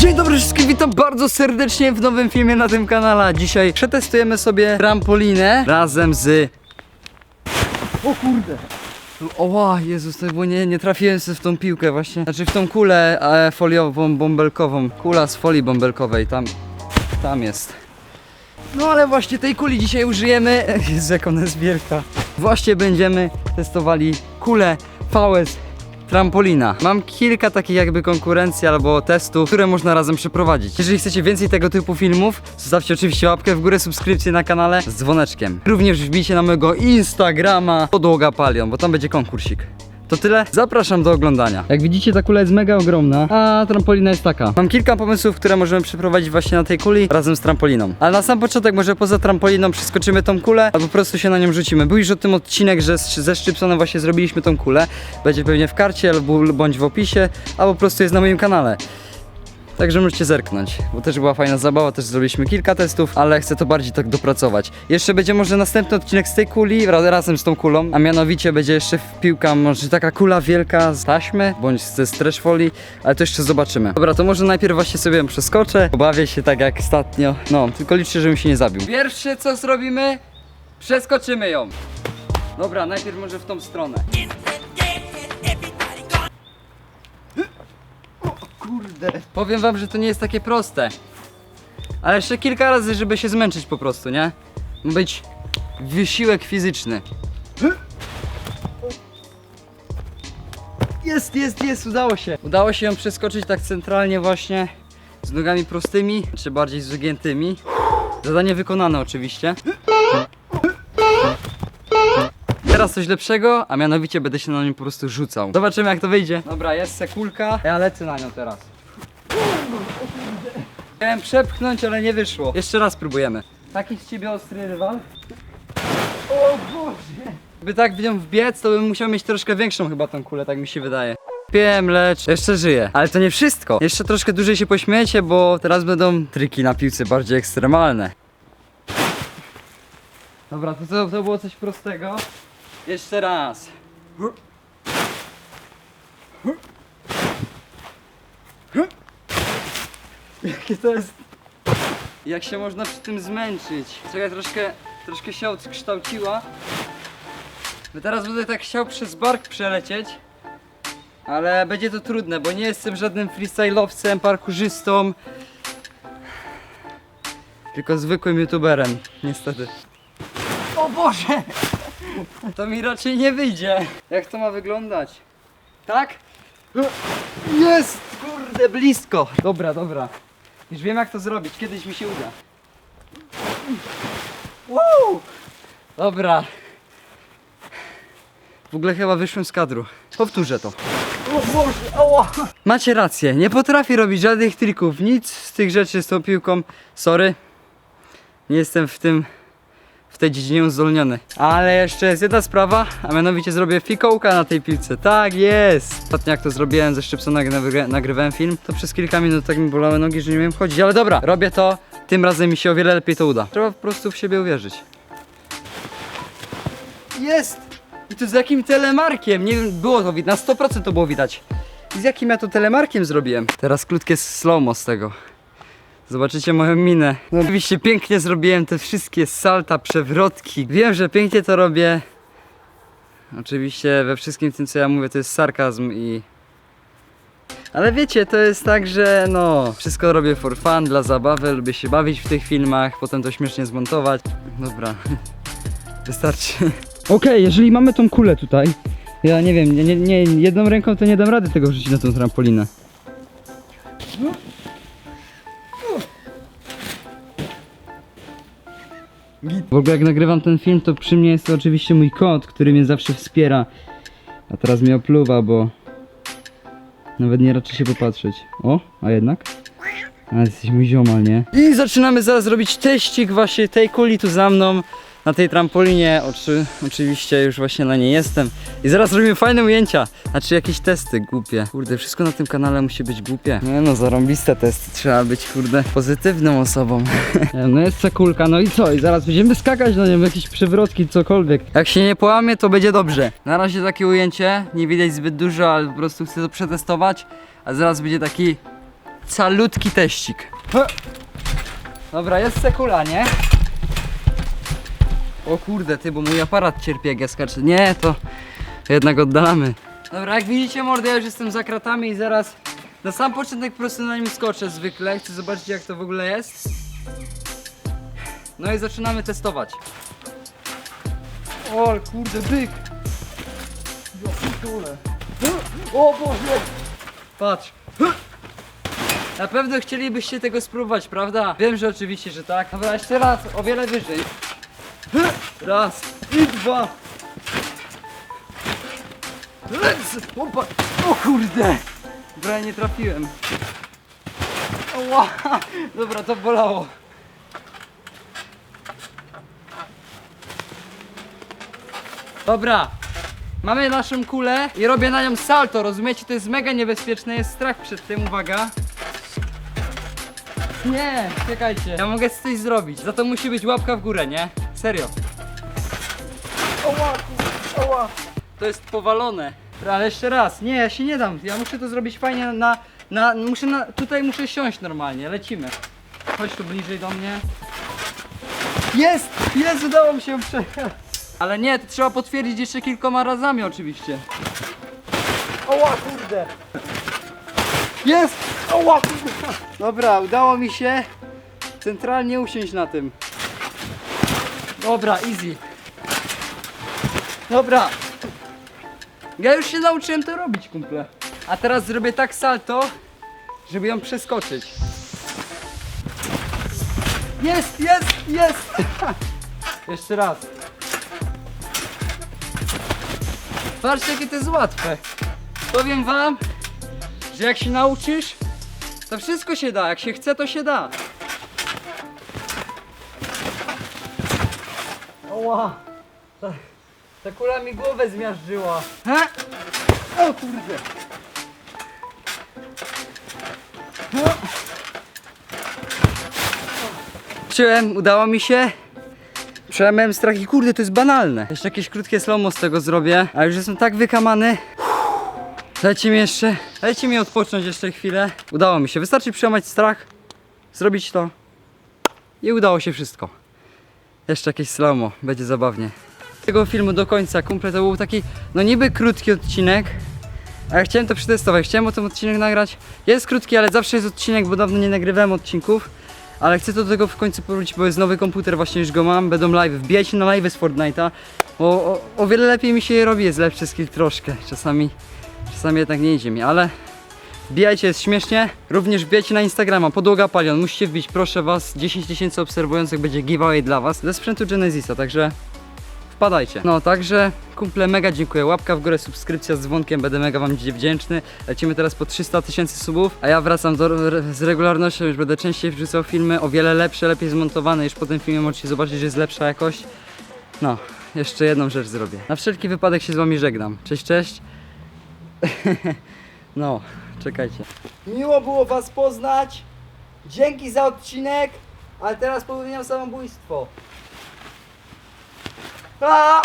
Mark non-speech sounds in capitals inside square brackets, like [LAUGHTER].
Dzień dobry wszystkim, witam bardzo serdecznie w nowym filmie na tym kanale. Dzisiaj przetestujemy sobie trampolinę razem z... O kurde! Oła, Jezus, to było nie, nie trafiłem sobie w tą piłkę właśnie. Znaczy w tą kulę e, foliową, bąbelkową. Kula z folii bąbelkowej, tam, tam jest. No ale właśnie tej kuli dzisiaj użyjemy. [LAUGHS] Jezu, jak ona jest wielka. Właśnie będziemy testowali kulę VS Trampolina. Mam kilka takich jakby konkurencji albo testów, które można razem przeprowadzić. Jeżeli chcecie więcej tego typu filmów, zostawcie oczywiście łapkę w górę, subskrypcję na kanale z dzwoneczkiem. Również wbijcie na mojego Instagrama podłoga palion, bo tam będzie konkursik. To tyle, zapraszam do oglądania. Jak widzicie ta kula jest mega ogromna, a trampolina jest taka. Mam kilka pomysłów, które możemy przeprowadzić właśnie na tej kuli razem z trampoliną. Ale na sam początek może poza trampoliną przeskoczymy tą kulę, albo po prostu się na nią rzucimy. Był już o tym odcinek, że ze Szczypsonem właśnie zrobiliśmy tą kulę. Będzie pewnie w karcie albo bądź w opisie, albo po prostu jest na moim kanale. Także możecie zerknąć, bo też była fajna zabawa, też zrobiliśmy kilka testów, ale chcę to bardziej tak dopracować. Jeszcze będzie może następny odcinek z tej kuli ra- razem z tą kulą, a mianowicie będzie jeszcze piłka, może taka kula wielka z taśmy, bądź ze stretch ale to jeszcze zobaczymy. Dobra, to może najpierw właśnie sobie przeskoczę, pobawię się tak jak ostatnio, no, tylko liczę, żebym się nie zabił. Pierwsze co zrobimy, przeskoczymy ją. Dobra, najpierw może w tą stronę. Kurde. Powiem wam, że to nie jest takie proste. Ale jeszcze kilka razy, żeby się zmęczyć po prostu, nie? Ma być wysiłek fizyczny. Jest, jest, jest, udało się. Udało się ją przeskoczyć tak centralnie właśnie z nogami prostymi, czy bardziej z wygiętymi. Zadanie wykonane oczywiście. Teraz coś lepszego, a mianowicie będę się na nią po prostu rzucał. Zobaczymy jak to wyjdzie. Dobra, jest sekulka. Ja lecę na nią teraz. Chciałem przepchnąć, ale nie wyszło. Jeszcze raz próbujemy. Taki z ciebie ostry rywal. O Boże! By tak w nią wbiec, to bym musiał mieć troszkę większą chyba tą kulę, tak mi się wydaje. Wiem, lecz jeszcze żyję. Ale to nie wszystko. Jeszcze troszkę dłużej się pośmiejecie, bo teraz będą triki na piłce bardziej ekstremalne. Dobra, to, to, to było coś prostego. Jeszcze raz. Jakie to jest... Jak się można przy tym zmęczyć. Czekaj, troszkę, troszkę się odkształciła. Bo teraz będę tak chciał przez bark przelecieć. Ale będzie to trudne, bo nie jestem żadnym freestyle'owcem, parkurzystą. Tylko zwykłym youtuberem, niestety. O Boże! To mi raczej nie wyjdzie. Jak to ma wyglądać? Tak? Jest! Kurde, blisko! Dobra, dobra. Już wiem jak to zrobić, kiedyś mi się uda. Woo! Dobra. W ogóle chyba wyszłem z kadru. Powtórzę to. Macie rację, nie potrafię robić żadnych trików, nic z tych rzeczy z tą piłką. Sorry. Nie jestem w tym tej dziedzinie uzdolniony. Ale jeszcze jest jedna sprawa, a mianowicie zrobię fikołka na tej piłce. Tak jest! Ostatnio jak to zrobiłem ze Szczypsonem, jak nagry- nagrywałem film, to przez kilka minut tak mi bolały nogi, że nie wiem chodzić. Ale dobra, robię to, tym razem mi się o wiele lepiej to uda. Trzeba po prostu w siebie uwierzyć. Jest! I to z jakim telemarkiem? Nie wiem, było to widać, na 100% to było widać. I z jakim ja to telemarkiem zrobiłem? Teraz krótkie slow z tego. Zobaczycie moją minę. No oczywiście pięknie zrobiłem te wszystkie salta, przewrotki. Wiem, że pięknie to robię. Oczywiście we wszystkim tym co ja mówię to jest sarkazm i... Ale wiecie, to jest tak, że no, wszystko robię for fun, dla zabawy, lubię się bawić w tych filmach, potem to śmiesznie zmontować. Dobra, [LAUGHS] wystarczy. Okej, jeżeli mamy tą kulę tutaj, ja nie wiem, nie, nie, jedną ręką to nie dam rady tego wrzucić na tą trampolinę. W ogóle jak nagrywam ten film, to przy mnie jest oczywiście mój kot, który mnie zawsze wspiera. A teraz mnie opluwa, bo nawet nie raczy się popatrzeć. O, a jednak? Ale jesteś mój ziomal, nie? I zaczynamy zaraz robić teścik właśnie tej kuli tu za mną. Na tej trampolinie, oczy, oczywiście już właśnie na niej jestem. I zaraz robimy fajne ujęcia, znaczy jakieś testy głupie. Kurde, wszystko na tym kanale musi być głupie. Nie no, zarąbiste testy, trzeba być kurde pozytywną osobą. [LAUGHS] no jest ta kulka, no i co? I zaraz będziemy skakać na nią, jakieś przewrotki, cokolwiek. Jak się nie połamie, to będzie dobrze. Na razie takie ujęcie, nie widać zbyt dużo, ale po prostu chcę to przetestować. A zaraz będzie taki calutki teścik. Dobra, jest sekula, nie? O kurde, ty, bo mój aparat cierpi jak ja skaczę. Nie, to jednak oddalamy. Dobra, jak widzicie mordy, ja już jestem za kratami i zaraz na sam początek po prostu na nim skoczę zwykle. Chcę zobaczyć jak to w ogóle jest. No i zaczynamy testować. O kurde, byk! Ja. O Boże! Patrz. Na pewno chcielibyście tego spróbować, prawda? Wiem, że oczywiście, że tak. Dobra, jeszcze raz, o wiele wyżej. Raz i dwa. Opa. O kurde! Dobra, ja nie trafiłem. Oła. Dobra, to bolało. Dobra, mamy naszą kulę i robię na nią salto, rozumiecie? To jest mega niebezpieczne, jest strach przed tym, uwaga. Nie, czekajcie. Ja mogę coś zrobić. Za to musi być łapka w górę, nie? Serio. Oła, oła. To jest powalone. Ale jeszcze raz. Nie, ja się nie dam. Ja muszę to zrobić fajnie na... na muszę na... Tutaj muszę siąść normalnie. Lecimy. Chodź tu bliżej do mnie. Jest! Jest! Udało mi się przejechać. Ale nie, to trzeba potwierdzić jeszcze kilkoma razami oczywiście. Oła, kurde. Jest! Oła, kurde. Dobra, udało mi się centralnie usiąść na tym. Dobra, easy. Dobra. Ja już się nauczyłem to robić, kumple. A teraz zrobię tak salto, żeby ją przeskoczyć. Jest, jest, jest! [LAUGHS] Jeszcze raz. Patrzcie, jakie to jest łatwe. Powiem wam, że jak się nauczysz, to wszystko się da. Jak się chce, to się da. Oła! Ta, ta kula mi głowę zmiażdżyła. Ha? O kurde! No. Czułem, udało mi się. Przełamałem strach i kurde, to jest banalne. Jeszcze jakieś krótkie slomo z tego zrobię, a już jestem tak wykamany. Dajcie mi jeszcze, dajcie mi odpocząć jeszcze chwilę. Udało mi się, wystarczy przełamać strach, zrobić to i udało się wszystko. Jeszcze jakieś slomo, będzie zabawnie. Tego filmu do końca, kumple, to był taki, no niby krótki odcinek, a ja chciałem to przetestować, chciałem o tym odcinek nagrać. Jest krótki, ale zawsze jest odcinek, bo dawno nie nagrywałem odcinków. Ale chcę do tego w końcu powrócić, bo jest nowy komputer, właśnie już go mam, będą live. Wbijajcie na live z Fortnite'a, bo o, o wiele lepiej mi się je robi, jest lepszy skill troszkę. Czasami, czasami jednak nie idzie mi, ale wbijajcie, jest śmiesznie. Również wbijajcie na Instagrama, podłoga palion, musicie wbić, proszę was. 10 tysięcy obserwujących będzie giveaway dla was ze sprzętu Genesisa, także wpadajcie. No, także kumple mega dziękuję. Łapka w górę, subskrypcja z dzwonkiem, będę mega wam wdzięczny. Lecimy teraz po 300 tysięcy subów, a ja wracam do, z regularnością, już będę częściej wrzucał filmy, o wiele lepsze, lepiej zmontowane. Już po tym filmie możecie zobaczyć, że jest lepsza jakość. No, jeszcze jedną rzecz zrobię. Na wszelki wypadek się z wami żegnam. Cześć, cześć. [LAUGHS] no, czekajcie. Miło było was poznać. Dzięki za odcinek, ale teraz popełniam samobójstwo. A!